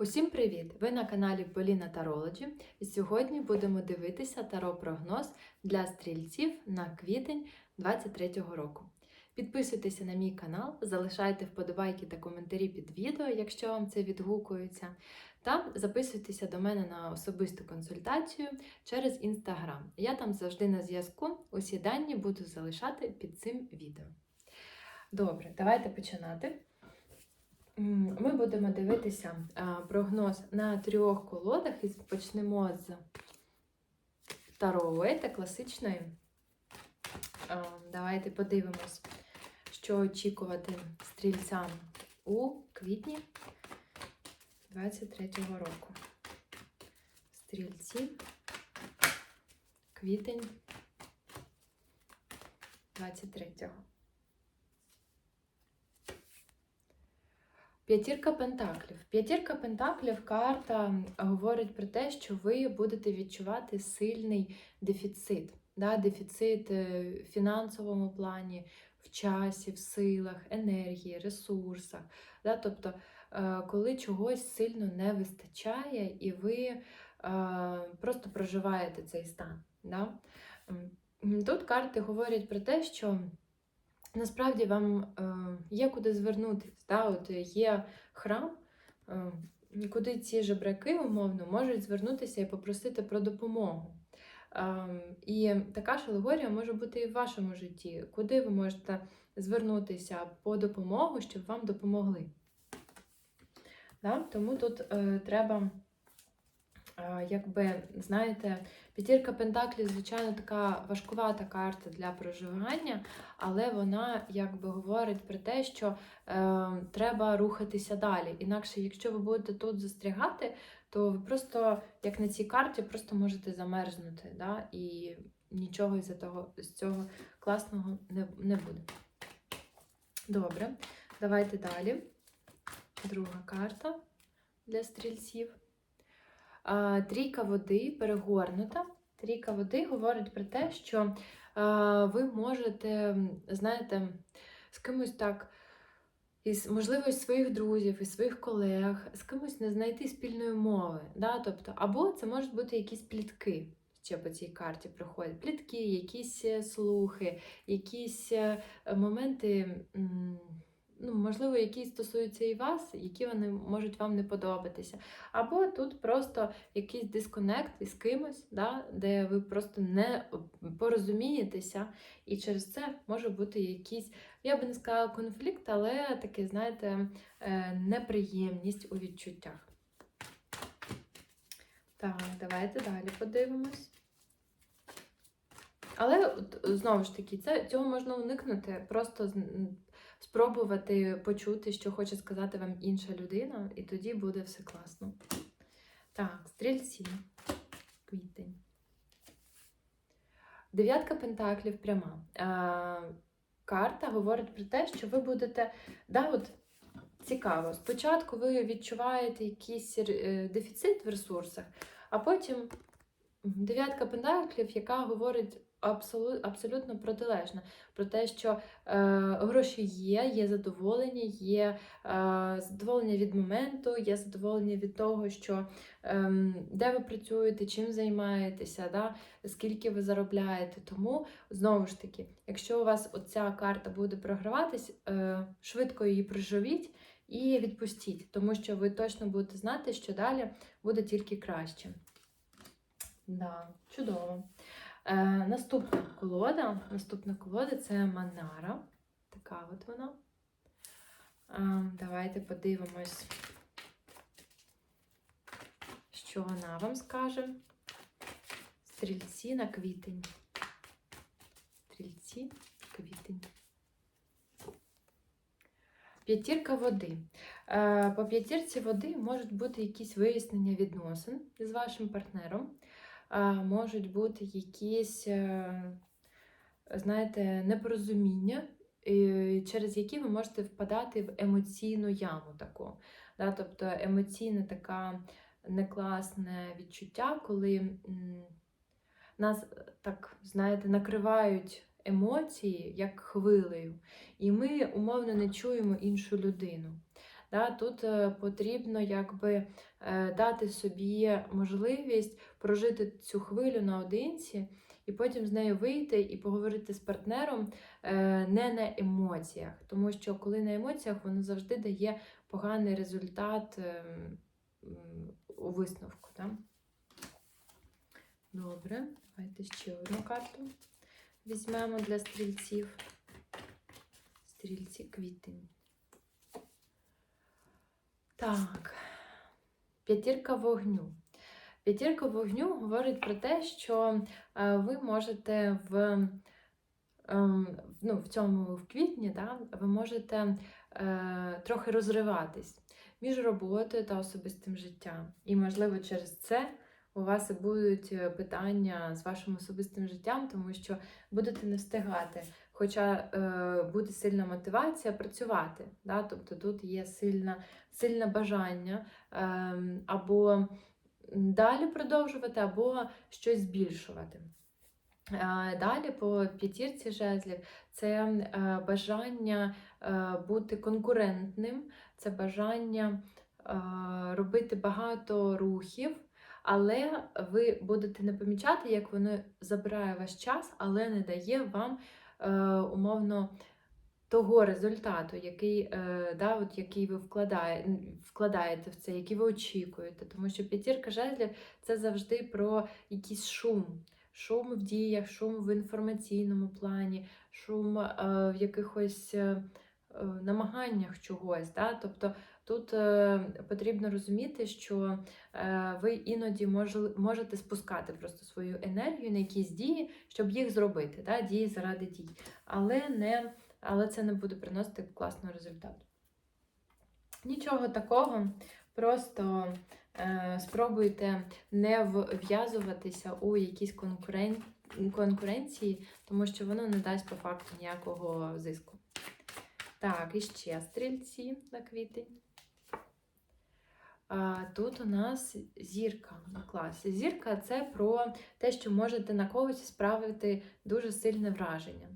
Усім привіт! Ви на каналі Поліна Тарологі і сьогодні будемо дивитися таро-прогноз для стрільців на квітень 2023 року. Підписуйтеся на мій канал, залишайте вподобайки та коментарі під відео, якщо вам це відгукується, та записуйтеся до мене на особисту консультацію через інстаграм. Я там завжди на зв'язку. Усі дані буду залишати під цим відео. Добре, давайте починати. Ми будемо дивитися прогноз на трьох колодах і почнемо з Таро та класичної. Давайте подивимось, що очікувати стрільцям у квітні 23-го року. Стрільці, квітень 23-го. П'ятірка пентаклів. П'ятірка пентаклів карта говорить про те, що ви будете відчувати сильний дефіцит. Да? Дефіцит е, в фінансовому плані, в часі, в силах, енергії, ресурсах. Да? Тобто, е, коли чогось сильно не вистачає, і ви е, просто проживаєте цей стан. Да? Тут карти говорять про те, що насправді вам е, є куди звернутися. Да? От є храм, е, куди ці жебраки умовно можуть звернутися і попросити про допомогу. Е, і така ж алегорія може бути і в вашому житті, куди ви можете звернутися по допомогу, щоб вам допомогли. Да? Тому тут треба. Якби, знаєте, п'ятірка Пентаклів, звичайно, така важкувата карта для проживання, але вона якби говорить про те, що е, треба рухатися далі. Інакше, якщо ви будете тут застрягати, то ви просто, як на цій карті, просто можете замерзнути, да? і нічого з того, з цього класного не, не буде. Добре, давайте далі. Друга карта для стрільців. Трійка води перегорнута. Трійка води говорить про те, що ви можете, знаєте, з кимось так, із, можливо, із своїх друзів, із своїх колег, з кимось не знайти спільної мови. Да? Тобто, або це можуть бути якісь плітки. Ще по цій карті проходять плітки, якісь е, слухи, якісь е, моменти. Ну, можливо, які стосуються і вас, які вони можуть вам не подобатися. Або тут просто якийсь дисконект із кимось, да, де ви просто не порозумієтеся, і через це може бути якийсь, я би не сказала конфлікт, але таке, знаєте, е, неприємність у відчуттях. Так, давайте далі подивимось. Але знову ж таки, це, цього можна уникнути, просто спробувати почути, що хоче сказати вам інша людина, і тоді буде все класно. Так, стрільці, квітень. Дев'ятка пентаклів пряма. А, карта говорить про те, що ви будете. Да, от, цікаво, спочатку ви відчуваєте якийсь е, дефіцит в ресурсах, а потім дев'ятка пентаклів, яка говорить абсолютно протилежно. Про те, що е, гроші є, є задоволення, є е, задоволення від моменту, є задоволення від того, що е, де ви працюєте, чим займаєтеся, да, скільки ви заробляєте. Тому, знову ж таки, якщо у вас оця карта буде програватись, е, швидко її проживіть і відпустіть, тому що ви точно будете знати, що далі буде тільки краще. Да, чудово. Е, наступна колода. Наступна колода це Манара. Така от вона. Е, давайте подивимось, що вона вам скаже. Стрільці на квітень. Стрільці, квітень. П'ятірка води. Е, По п'ятірці води можуть бути якісь вияснення відносин з вашим партнером. Можуть бути якісь, е, знаєте, непорозуміння, через які ви можете впадати в емоційну яму таку. Да? Тобто емоційне така некласне відчуття, коли нас е, так, знаєте, накривають емоції як хвилею, і ми умовно не чуємо іншу людину. Да? Тут е, потрібно якби е, дати собі можливість прожити цю хвилю наодинці, і потім з нею вийти і поговорити з партнером е, не на емоціях. Тому що коли на емоціях воно завжди дає поганий результат ем, у висновку. Да? Добре, давайте ще одну карту візьмемо для стрільців. Стрільці квітень. Так, п'ятірка вогню. П'ятірка вогню говорить про те, що е, ви можете в, ем, ну, в цьому в квітні, да, ви можете е, трохи розриватись між роботою та особистим життям. І, можливо, через це у вас будуть е, питання з вашим особистим життям, тому що будете не встигати. Хоча е, буде сильна мотивація працювати. Да? Тобто тут є сильна, сильне бажання е, або далі продовжувати, або щось збільшувати. Е, Далі по п'ятірці жезлів це е, бажання е, бути конкурентним, це бажання робити багато рухів, але ви будете не помічати, як воно забирає ваш час, але не дає вам умовно того результату, який, е, да, от, який ви вкладає, вкладаєте в це, який ви очікуєте. Тому що п'ятірка жезлів це завжди про якийсь шум. Шум в діях, шум в інформаційному плані, шум е, в якихось е, е, намаганнях чогось. Да? Тобто тут е, потрібно розуміти, що е, ви іноді мож, можете спускати просто свою енергію на якісь дії, щоб їх зробити, да? дії заради дій. Але, не, але це не буде приносити класного результату. Нічого такого, просто е, спробуйте не вв'язуватися у якісь конкурен... конкуренції, тому що воно не дасть по факту ніякого зиску. Так, і ще стрільці на квітень. Тут у нас зірка на класі. Зірка це про те, що можете на когось справити дуже сильне враження.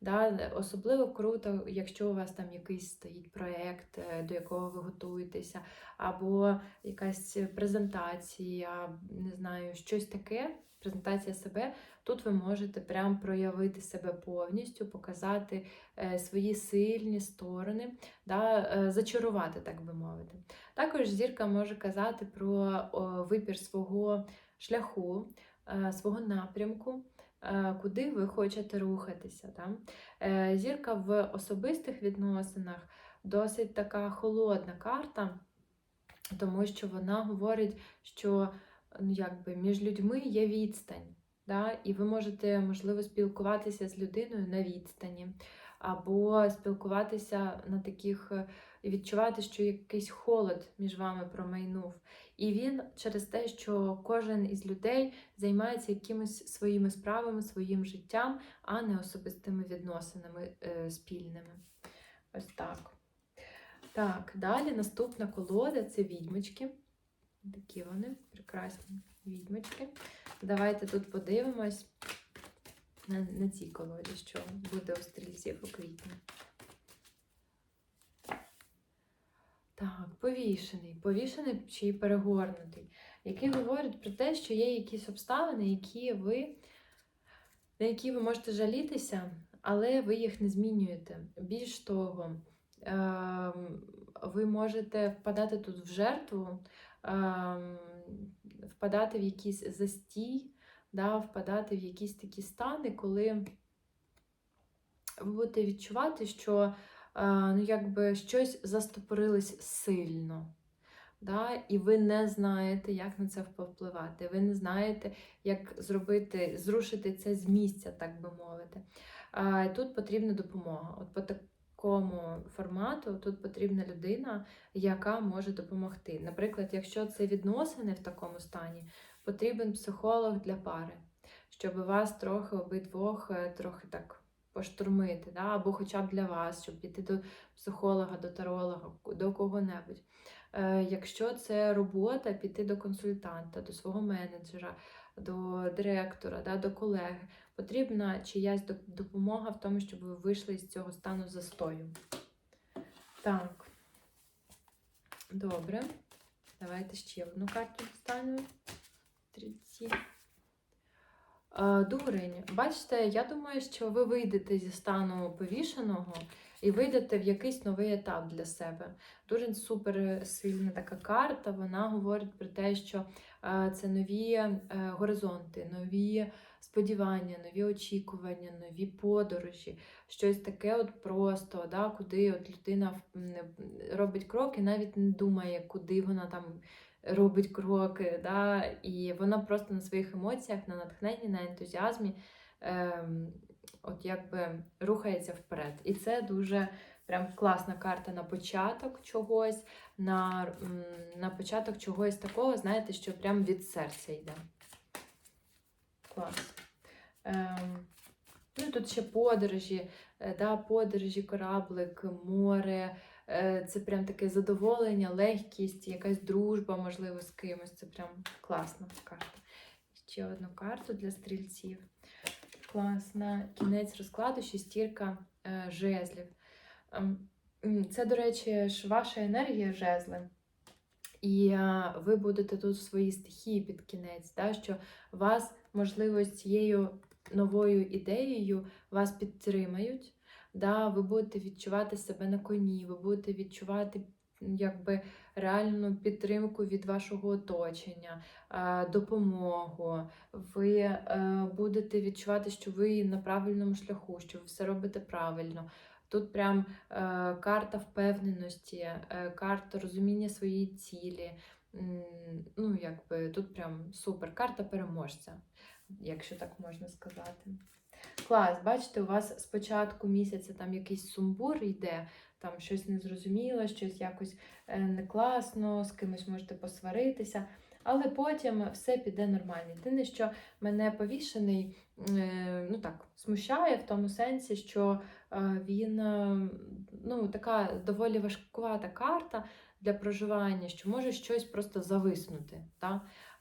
Да? Особливо круто, якщо у вас там якийсь стоїть проєкт, е, до якого ви готуєтеся, або якась презентація, не знаю, щось таке, презентація себе. Тут ви можете прям проявити себе повністю, показати е, свої сильні сторони, да, е, зачарувати, так би мовити. Також зірка може казати про вибір свого шляху, е, свого напрямку. Е, Куди ви хочете рухатися. Да? Е, Зірка в особистих відносинах досить така холодна карта, тому що вона говорить, що ну, якби, між людьми є відстань. Да? І ви можете, можливо, спілкуватися з людиною на відстані, або спілкуватися на таких, відчувати, що якийсь холод між вами промайнув. І він через те, що кожен із людей займається якимись своїми справами, своїм життям, а не особистими відносинами е, спільними. Ось так. Так, далі наступна колода це відьмочки. Такі вони прекрасні відьмочки. Давайте тут подивимось на, на цій колоді, що буде у стрільців у квітні. Так, повішений, повішений чи перегорнутий, який говорить про те, що є якісь обставини, які ви, на які ви можете жалітися, але ви їх не змінюєте. Більш того, ем, ви можете впадати тут в жертву, ем, впадати в якийсь застій, да, впадати в якісь такі стани, коли ви будете відчувати, що ну, якби щось застопорилось сильно. Да? І ви не знаєте, як на це впливати. Ви не знаєте, як зробити, зрушити це з місця, так би мовити. А, Тут потрібна допомога. От по такому формату тут потрібна людина, яка може допомогти. Наприклад, якщо це відносини в такому стані, потрібен психолог для пари, щоб вас трохи обидвох е, трохи так поштурмити, да? або хоча б для вас, щоб піти до психолога, до таролога, до кого-небудь. Е, Якщо це робота, піти до консультанта, до свого менеджера, до директора, да? до колеги, потрібна чиясь допомога в тому, щоб ви вийшли з цього стану застою. Так, добре. Давайте ще одну карту достанемо. 30. Дурень, бачите, я думаю, що ви вийдете зі стану повішеного і вийдете в якийсь новий етап для себе. Дуже супер сильна така карта. Вона говорить про те, що е, це нові е, горизонти, нові сподівання, нові очікування, нові подорожі, щось таке от просто, да, куди от людина робить кроки, навіть не думає, куди вона там робить кроки. Да, І вона просто на своїх емоціях, на натхненні, на ентузіазмі. Ем, От якби рухається вперед. І це дуже прям класна карта на початок чогось, на, на початок чогось такого, знаєте, що прям від серця йде. Клас. Ем, ну, і тут ще подорожі, е, да, подорожі, кораблик, море. Е, Це прям таке задоволення, легкість, якась дружба, можливо, з кимось. Це прям класна карта. Ще одну карту для стрільців. Класна. Кінець розкладу, шестірка е, жезлів. Ем, Це, до речі, ж ваша енергія жезли. І ви будете тут в своїй стихії під кінець, да, що вас, можливо, з цією новою ідеєю вас підтримають. Да, ви будете відчувати себе на коні, ви будете відчувати якби реальну підтримку від вашого оточення, е, допомогу. Ви е, будете відчувати, що ви на правильному шляху, що ви все робите правильно. Тут прям е, карта впевненості, карта розуміння своєї цілі. Ну, якби тут прям супер карта переможця, якщо так можна сказати. Клас, бачите, у вас з початку місяця там якийсь сумбур йде, там щось незрозуміло, щось якось е, не класно, з кимось можете посваритися. Але потім все піде нормально. Єдине, що мене повішений, е, ну так, смущає в тому сенсі, що е, він ну, така доволі важкувата карта для проживання, що може щось просто зависнути. Та?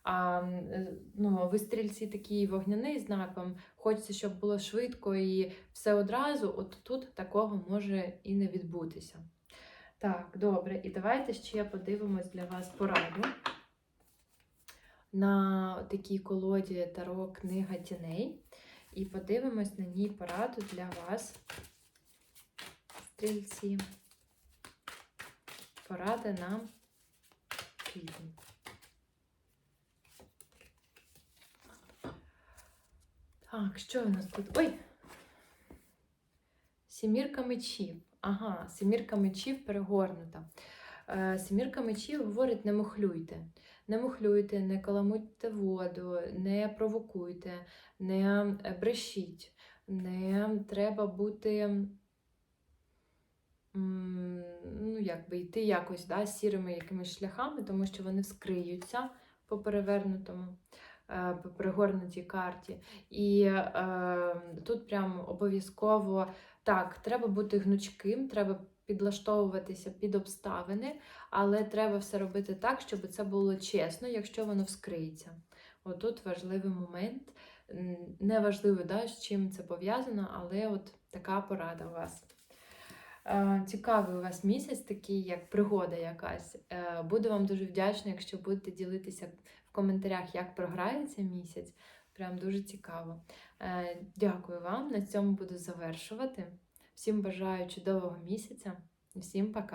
А е, ну, ви стрільці такий вогняний знак, вам хочеться, щоб було швидко і все одразу, от тут такого може і не відбутися. Так, добре, і давайте ще подивимось для вас пораду. На такій колоді Таро Книга тіней. І подивимось на ній пораду для вас, стрільці. Порада на квітень. Так, що у нас тут? Ой! Сімірка мечів. Ага, сімірка мечів перегорнута. Е, Сімірка мечів говорить: не мухлюйте. Не мухлюйте, не каламутьте воду, не провокуйте, не е, брешіть, не треба бути. Ну, якби йти якось да, сірими якимись шляхами, тому що вони вскриються по перевернутому, е, по перегорнутій карті. І е, тут прям обов'язково так, треба бути гнучким, треба підлаштовуватися під обставини, але треба все робити так, щоб це було чесно, якщо воно вскриється. Отут важливий момент. Неважливо, да, з чим це пов'язано, але от така порада у вас. Е, Цікавий у вас місяць, такий як пригода якась. Е, Буду вам дуже вдячна, якщо будете ділитися коментарях, як програється місяць. Прям дуже цікаво. Е, Дякую вам. На цьому буду завершувати. Всім бажаю чудового місяця. Всім пока!